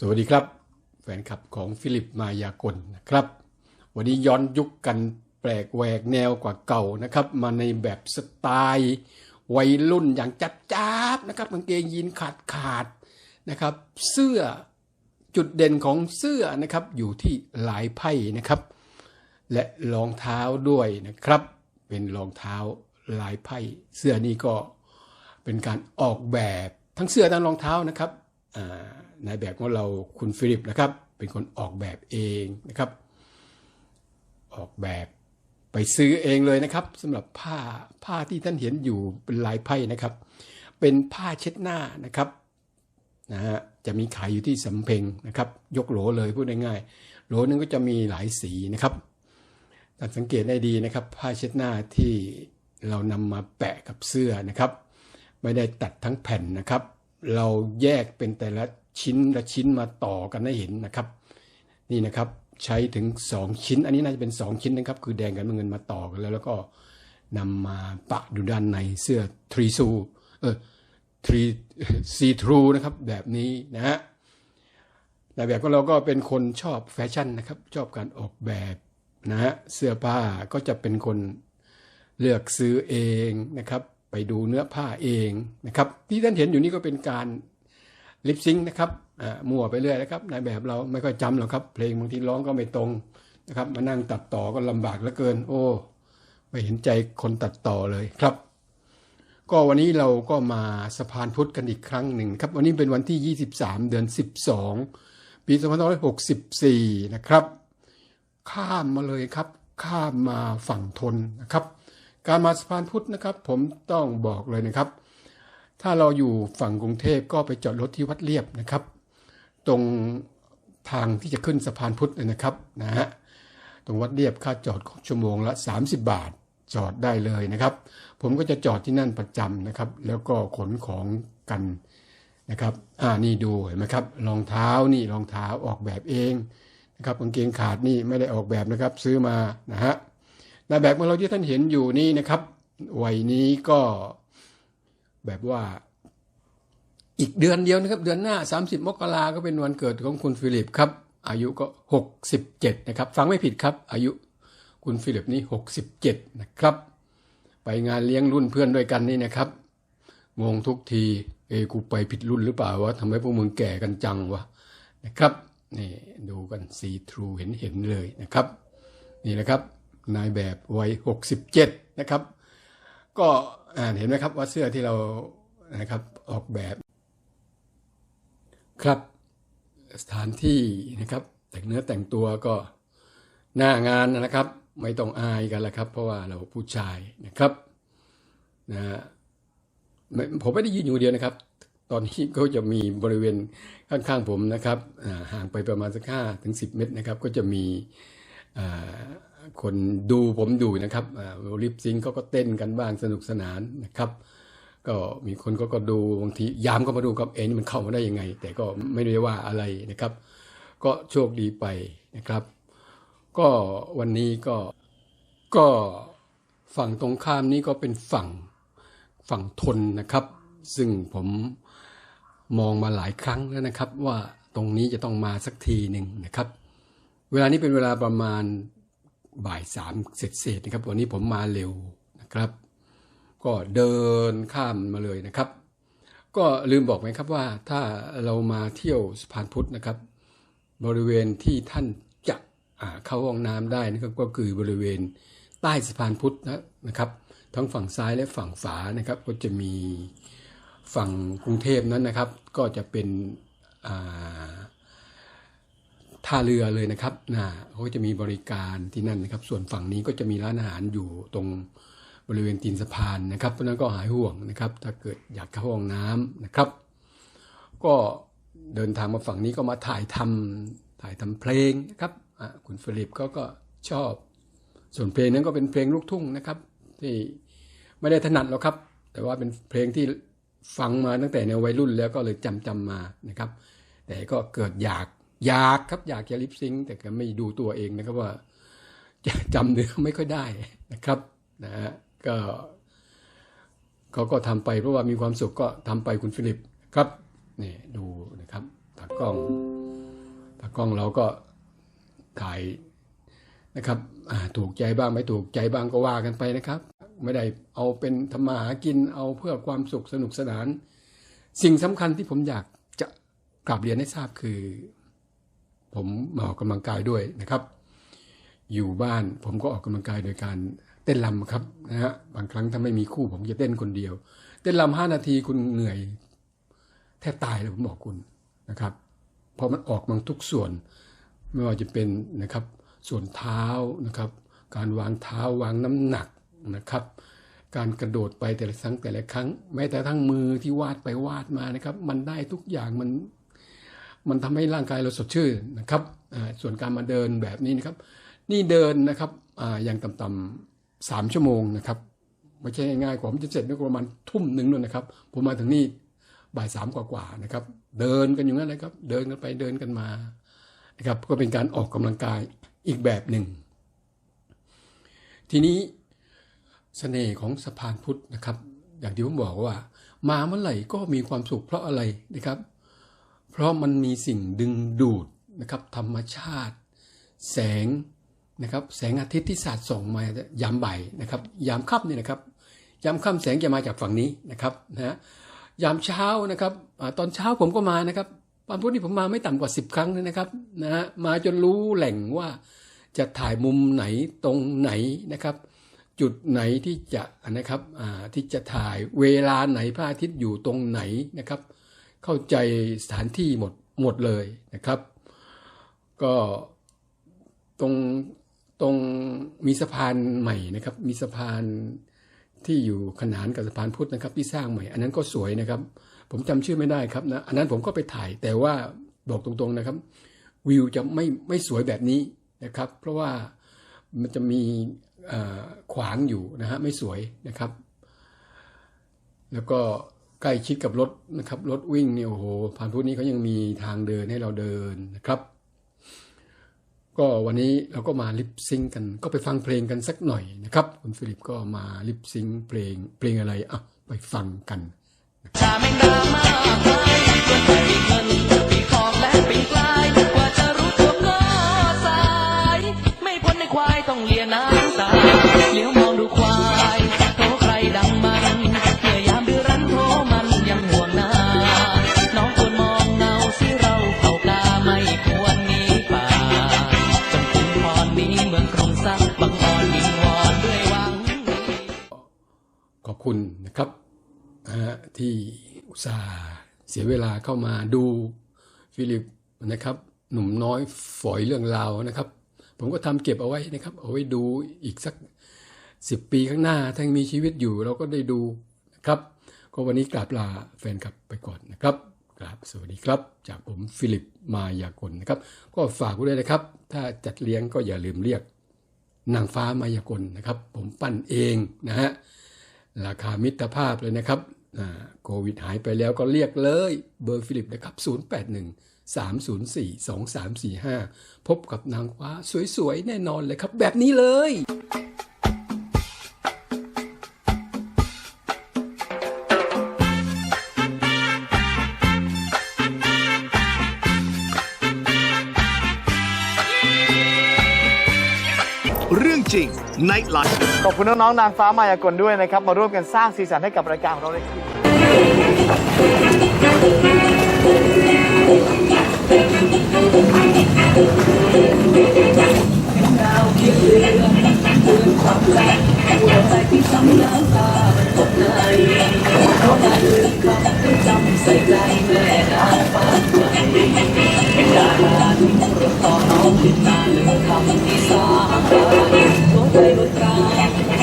สวัสดีครับ แฟนคลับของฟิลิปมายากลนะครับ วันนี้ย้อนยุคกันแปลกแหวกแนวกว่าเก่านะครับ มาในแบบสไตล์วัยรุ่นอย่างจัดจ้าบนะครับกางเกงยีนขาดขาดนะครับ เสื้อจุดเด่นของเสื้อนะครับอยู่ที่ลายไพ่นะครับ และรองเท้าด้วยนะครับ เป็นรองเท้าลายไพ่ เสื้อนี้ก็เป็นการออกแบบทั้งเสื้อทั้งรองเท้านะครับอ่า นายแบบของเราคุณฟิลิปนะครับ เป็นคนออกแบบเองนะครับ ออกแบบไปซื้อเองเลยนะครับสำหรับผ้าผ้าที่ท่านเห็นอยู่เป็นลายไพ่นะครับ เป็นผ้าเช็ดหน้านะครับนะฮะจะมีขายอยู่ที่สำเพ็งนะครับ ยกโหลเลยพูดง่ายๆโหลนึงก็จะมีหลายสีนะครับท่าสังเกตได้ดีนะครับ ผ้าเช็ดหน้าที่เรานำมาแปะกับเสื้อนะครับ ไม่ได้ตัดทั้งแผ่นนะครับ เราแยกเป็นแต่ละ ชิ้นละชิ้นมาต่อกันให้เห็นนะครับ นี่นะครับใช้ถึง 2 ชิ้น อันนี้น่าจะเป็น 2 ชิ้นนะครับ คือแดงกับน้ำเงินมาต่อกันแล้ว แล้วก็นำมาปะดูด้านในเสื้อทรีซูเออทรีซีทรูนะครับแบบนี้นะฮะในแบบของเราก็เป็นคนชอบแฟชั่นนะครับ ชอบการออกแบบนะฮะเสื้อผ้าก็จะเป็นคนเลือกซื้อเองนะครับ ไปดูเนื้อผ้าเองนะครับ ที่ท่านเห็นอยู่นี่ก็เป็นการ ลิปซิงนะครับอ่ามั่วไปเรื่อยนะครับในแบบเราไม่ค่อยจำหรอกครับ เพลงบางทีร้องก็ไม่ตรงนะครับ มานั่งตัดต่อก็ลำบากเหลือเกิน โอ้ไม่เห็นใจคนตัดต่อเลยครับ ก็วันนี้เราก็มาสะพานพุทธกันอีกครั้งหนึ่งครับ วันนี้เป็นวันที่ 23 เดือน 12 ปี2564 นะครับ ข้ามมาเลยครับ ข้ามมาฝั่งทนนะครับ การมาสะพานพุทธนะครับ ผมต้องบอกเลยนะครับ ถ้าเราอยู่ฝั่งกรุงเทพก็ไปจอดรถที่วัดเรียบนะครับ ตรงทางที่จะขึ้นสะพานพุทธเลยนะครับนะฮะตรงวัดเรียบค่าจอดชั่วโมงละ 30 บาทจอดได้เลยนะครับ ผมก็จะจอดที่นั่นประจำนะครับ แล้วก็ขนของกันนะครับ อ่านี่ดูเห็นไหมครับรองเท้านี่รองเท้าออกแบบเองนะครับกางเกงขาดนี่ไม่ได้ออกแบบนะครับ ซื้อมานะฮะในแบบของเราที่ท่านเห็นอยู่นี่นะครับวัยนี้ก็ แบบว่า อีกเดือนเดียวนะครับ เดือนหน้า 30 มกราก็เป็นวันเกิดของคุณฟิลิปครับ อายุก็ 67 นะครับ ฟังไม่ผิดครับ อายุคุณฟิลิปนี่67 นะครับ ไปงานเลี้ยงรุ่นเพื่อนด้วยกันนี่นะครับ งงทุกที เอกูไปผิดรุ่นหรือเปล่าวะทำไมพวกมึงแก่กันจังวะนะครับนี่ดูกันซีทรูเห็นเห็นเลยนะครับ นี่นะครับ นายแบบวัย 67 นะครับ ก็ เห็นไหมครับว่าเสื้อที่เรานะครับออกแบบ ครับสถานที่นะครับ แต่งเนื้อแต่งตัวก็หน้างานนะครับ ไม่ต้องอายกันละครับ เพราะว่าเราผู้ชายนะครับนะผมไม่ได้ยืนอยู่เดียวนะครับ ตอนนี้ก็จะมีบริเวณข้างๆผมนะครับห่างไปประมาณสักห้าถึงสิบเมตรนะครับ ก็จะมีอ่า คนดูผมดูนะครับลิปซิงก็ก็เต้นกันบ้างสนุกสนานนะครับ ก็มีคนก็ก็ดูบางทียามก็มาดูครับเอ็นมันเข้ามาได้ยังไง แต่ก็ไม่ได้ว่าอะไรนะครับ ก็โชคดีไปนะครับ ก็วันนี้ก็ก็ฝั่งตรงข้ามนี้ก็เป็นฝั่งฝั่งทนนะครับ ซึ่งผมมองมาหลายครั้งแล้วนะครับ ว่าตรงนี้จะต้องมาสักทีหนึ่งนะครับ เวลานี้เป็นเวลาประมาณ บ่ายสามเสร็จเสร็จนะครับ วันนี้ผมมาเร็วนะครับ ก็เดินข้ามมาเลยนะครับ ก็ลืมบอกไหมครับว่าถ้าเรามาเที่ยวสะพานพุทธนะครับ บริเวณที่ท่านจะเข้าห้องน้ำได้นะครับก็คือบริเวณใต้สะพานพุทธนะครับ ทั้งฝั่งซ้ายและฝั่งฝานะครับ ก็จะมีฝั่งกรุงเทพนั้นนะครับ ก็จะเป็นอ่า ท่าเรือเลยนะครับนะเขาก็จะมีบริการที่นั่นนะครับ ส่วนฝั่งนี้ก็จะมีร้านอาหารอยู่ตรงบริเวณตีนสะพานนะครับเพราะนั้นก็หายห่วงนะครับ ถ้าเกิดอยากเข้าห้องน้ำนะครับ ก็เดินทางมาฝั่งนี้ก็มาถ่ายทำถ่ายทำเพลงนะครับคุณฟิลิปก็ก็ชอบ ส่วนเพลงนั้นก็เป็นเพลงลูกทุ่งนะครับ ที่ไม่ได้ถนัดหรอกครับ แต่ว่าเป็นเพลงที่ฟังมาตั้งแต่ในวัยรุ่นแล้วก็เลยจำจำมานะครับ แต่ก็เกิดอยาก อยากครับอยากจะลิปซิงค์แต่ก็ไม่ดูตัวเองนะครับว่าจจำเนื้อไม่ค่อยได้นะครับนะฮะก็เขาก็ทำไปเพราะว่ามีความสุขก็ทำไปคุณฟิลิปครับนี่ดูนะครับตากล้องกล้องเราก็ถ่ายนะครับถูกใจบ้างไม่ถูกใจบ้างก็ว่ากันไปนะครับ ไม่ได้เอาเป็นทำมาหากินเอาเพื่อความสุขสนุกสนาน สิ่งสำคัญที่ผมอยากจะกลับเรียนให้ทราบคือ ผมมาออกกำลังกายด้วยนะครับ อยู่บ้านผมก็ออกกำลังกายโดยการเต้นรำครับนะฮะบางครั้งถ้าไม่มีคู่ผมจะเต้นคนเดียว เต้นรำห้านาทีคุณเหนื่อย แทบตายเลยผมบอกคุณนะครับเพราะมันออกมาทุกส่วน ไม่ว่าจะเป็นนะครับส่วนเท้านะครับ การวางเท้าวางน้ำหนักนะครับ การกระโดดไปแต่ละครั้งแต่ละครั้ง แม้แต่ทั้งมือที่วาดไปวาดมานะครับ มันได้ทุกอย่างมัน มันทำให้ร่างกายเราสดชื่นนะครับส่วนการมาเดินแบบนี้นะครับ นี่เดินนะครับออย่างต่ำๆสามชั่วโมงนะครับไม่ใช่ง่ายๆกว่าผมจะเสร็จประมาณทุ่มหนึ่งนู่นนะครับผมมาถึงนี่บ่ายสามกว่าๆนะครับ เดินกันอยู่นั่นเลยครับ เดินกันไปเดินกันมานะครับก็เป็นการออกกำลังกายอีกแบบหนึ่ง ทีนี้เสน่ห์ของสะพานพุทธนะครับ อย่างที่ผมบอกว่า มาเมื่อไหร่ก็มีความสุขเพราะอะไรนะครับ ราะมันมีสิ่งดึงดูดนะครับธรรมชาติ แสงนะครับแสงอาทิตย์ที่สาดส่องมายามบ่ายนะครับ ยามค่ำนี่นะครับยามค่ำแสงจะมาจากฝั่งนี้นะครับนะฮะยามเช้านะครับอตอนเช้าผมก็มานะครับวันพุธนี้ผมมาไม่ต่ำกว่า 10 ครั้งเลยนะครับนะฮะมาจนรู้แหล่งว่าจะถ่ายมุมไหนตรงไหนนะครับ จุดไหนที่จะนะครับที่จะถ่ายเวลาไหนพระอาทิตย์อยู่ตรงไหนนะครับ เข้าใจสถานที่หมดหมดเลยนะครับ ก็ตรงตรงมีสะพานใหม่นะครับ มีสะพานที่อยู่ขนานกับสะพานพุทธนะครับ ที่สร้างใหม่ อันนั้นก็สวยนะครับ ผมจำชื่อไม่ได้ครับนะอันนั้นผมก็ไปถ่ายแต่ว่าบอกตรงๆนะครับ วิวจะไม่ไม่สวยแบบนี้นะครับ เพราะว่ามันจะมีขวางอยู่นะฮะไม่สวยนะครับ แล้วก็ ใกล้ชิดกับรถนะครับรถวิ่งเนี่ยโอ้โหผ่านพุทธนี้เขายังมีทางเดินให้เราเดินนะครับ ก็วันนี้เราก็มาลิปซิงกัน ก็ไปฟังเพลงกันสักหน่อยนะครับ คุณฟิลิปก็มาลิปซิงเพลงเพลงอะไรอะไปฟังกันเลี้ยกว่าจะรู้ตัวก็สายไม่พ้นในควายต้องเลียน้ำตาเลี้ยวม คุณนะครับที่อุตส่าห์เสียเวลาเข้ามาดูฟิลิปนะครับ หนุ่มน้อยฝอยเรื่องราวนะครับ ผมก็ทำเก็บเอาไว้นะครับ เอาไว้ดูอีกสักสิบปีข้างหน้าถ้ายังมีชีวิตอยู่เราก็ได้ดูนะครับ ก็วันนี้กราบลาแฟนคลับไปก่อนนะครับกราบสวัสดีครับ จากผมฟิลิปมายากลนะครับ ก็ฝากไว้ด้วยนะครับ ถ้าจัดเลี้ยงก็อย่าลืมเรียกนางฟ้ามายากลนะครับ ผมปั้นเองนะฮะ ราคามิตรภาพเลยนะครับโควิดหายไปแล้วก็เรียกเลยเบอร์ฟิลิปนะครับ 081 304 2345 พบกับนางฟ้าสวยๆ แน่นอนเลยครับ แบบนี้เลย รื่องจริง Night Life ขอบคุณน้องๆนางฟ้ามายากลด้วยนะครับ มาร่วมกันสร้างสีสันให้กับรายการของเราเลยคืนหัวใจรถรา